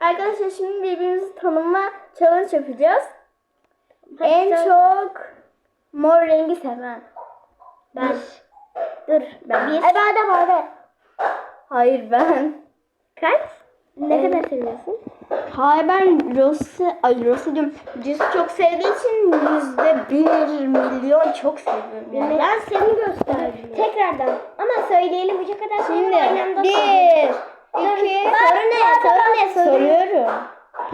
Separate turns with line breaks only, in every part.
Arkadaşlar şimdi birbirimizi tanıma challenge yapacağız.
Hadi
en
sen-
çok mor rengi seven.
Ben.
Dur ben.
Bir. Ay bade bade.
Hayır ben.
Kaç? Ne
Evet.
kadar seviyorsun?
Hayır ben Rose, ay Rose diyorum. Cüz çok sevdiği için yüzde bir milyon çok seviyorum. Yani.
Ben seni gösterdim. Tekrardan. Ama söyleyelim bu kadar
Şimdi bir. İki,
Soru ne? Soru ne? Soru.
soruyorum.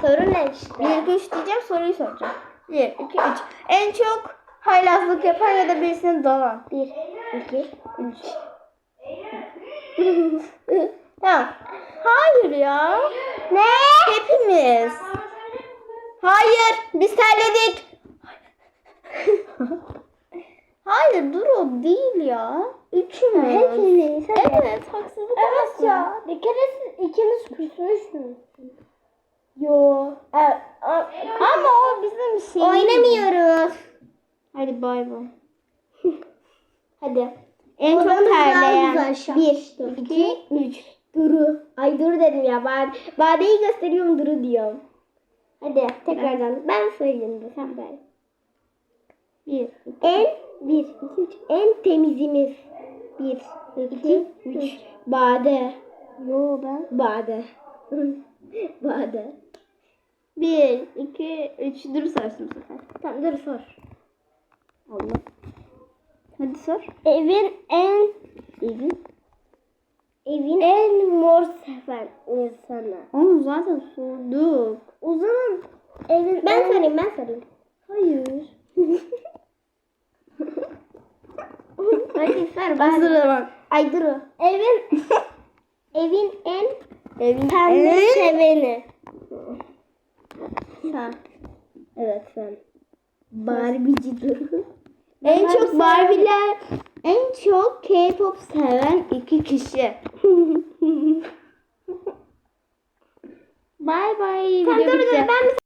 Soru ne işte?
Bir, iki, üç diyeceğim soruyu soracağım. Bir, iki, üç. En çok haylazlık yapan ya da birisini dalan.
Bir, iki,
Üç. tamam. Hayır ya.
Ne?
Hepimiz. Hayır, biz terledik. Hayır, dur o değil ya. Üçümüz.
Hepimiz.
Evet, haksızlık
Evet. Ya. Bir kere siz ikimiz küsmüşsünüz.
Yo.
Evet.
Ama o bizim şey.
Oynamıyoruz.
Hadi bay bay.
Hadi.
En çok terleyen. Bir, iki, üç.
Duru. Ay Duru dedim ya. Bade, Bade'yi gösteriyorum Duru diyorum. Hadi tekrardan. Ben söyleyeyim de sen ver.
Bir,
En bir, iki, üç. En temizimiz. Bir, iki, üç. Bade.
Yo ben.
Bade. Bade.
Bir, iki, üç. Dur sorsun bu sefer.
Tamam dur sor.
Allah. Hadi sor.
Evin en evin evin en mor seven insanı.
Onu zaten sorduk.
O zaman evin ben sorayım ben sorayım.
Hayır.
Hadi sor
Ben
ben.
zaman.
Ay Duru. Evin evin en
Evin
pembe
en-
seveni.
Sen.
Evet sen. Barbie'ci Duru.
En çok Barbie'ler, en çok K-pop seven iki kişi. Bye bye. Video
dur dur ben